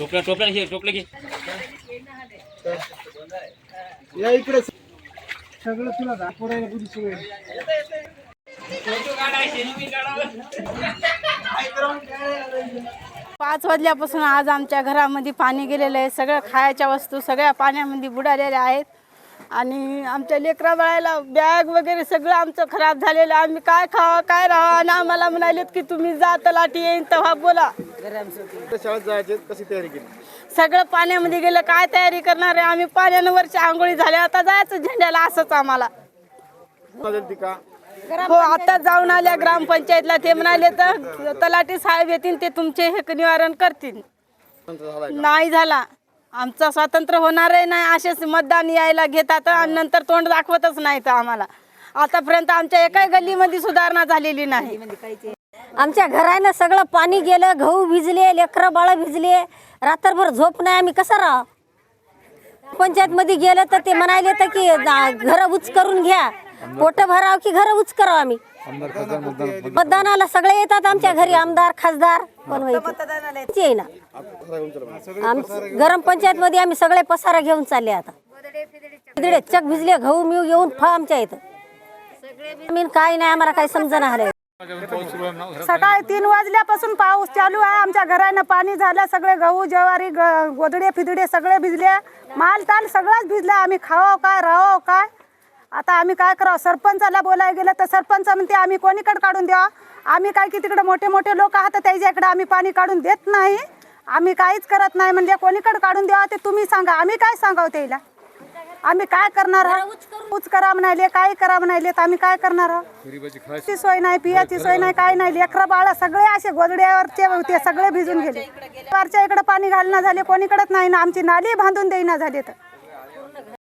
टोपल्या टोपल्या घे टोपल्या घे. या इकडे. सगळं तुला दाखवायला पुरी सोय पाच वाजल्यापासून आज आमच्या घरामध्ये पाणी गेलेलं आहे. सगळं खायच्या वस्तू सगळ्या पाण्यामध्ये बुडालेल्या आहेत. आणि आमच्या लेकरा बाळाला बॅग वगैरे सगळं आमचं खराब झालेलं आहे. आम्ही काय खावा काय राहा आणि आम्हाला म्हणालेत की तुम्ही जा तलाठी येईन तेव्हा बोला. शाळेत जायचे कशी तयारी केली? सगळं पाण्यामध्ये गेलं काय तयारी करणार आहे? आम्ही पाण्यानं वरची आंघोळी झाल्या आता जायचं झेंड्याला असंच आम्हाला. का? हो आता जाऊन आल्या ग्रामपंचायतला ते म्हणाले तर तलाठी साहेब येतील ते तुमचे हे निवारण करतील. नाही झाला. आमचं स्वातंत्र्य होणारही नाही असेच मतदान यायला घेतात आणि नंतर तोंड दाखवतच नाहीत आम्हाला. आतापर्यंत आमच्या एकाही गल्लीमध्ये सुधारणा झालेली नाही. आमच्या घरानं सगळं पाणी गेलं गहू भिजले लेकरं बाळं भिजले. रात्रभर झोप नाही आम्ही कसं राह पंचायतमध्ये गेलं तर ते म्हणाले तर की घरं उच करून घ्या. पोट भराव की घरं उच करावं आम्ही? मतदानाला सगळे येतात आमच्या घरी आमदार खासदार. पण येईना आम गरम पंचायतमध्ये आम्ही सगळे पसारा घेऊन चालले आता. चक भिजले गहू मिऊ येऊन फ आमच्या इथं. काय नाही आम्हाला काही समजणं आलं सकाळी तीन वाजल्यापासून पाऊस चालू आहे. आमच्या घरानं पाणी झालं सगळे गहू ज्वारी गोदडे फिदडे सगळे भिजले. माल ताल सगळंच भिजलं. आम्ही खावं काय राहावं काय? आता आम्ही काय करावं? सरपंचाला बोलायला गेलं तर सरपंच म्हणते आम्ही कोणीकडे काढून द्या आम्ही काय की तिकडे मोठे मोठे लोक आहात त्याच्याकडे आम्ही पाणी काढून देत नाही. आम्ही काहीच करत नाही. म्हणजे कोणीकडे काढून द्यावं ते तुम्ही सांगा. आम्ही काय सांगावं त्याला? आम्ही काय करणार? आहोत? उच करा म्हणाले काय करा म्हणाले तर आम्ही काय करणार? आहोत सोय नाही पियाची सोय नाही काय नाही. लेकरं बाळ सगळे असे गोदड्यावरचे होते सगळे भिजून गेले. वरच्या इकडे पाणी घालणं झाले कोणीकडेच नाही ना. आमची नाली बांधून देईना झाले तर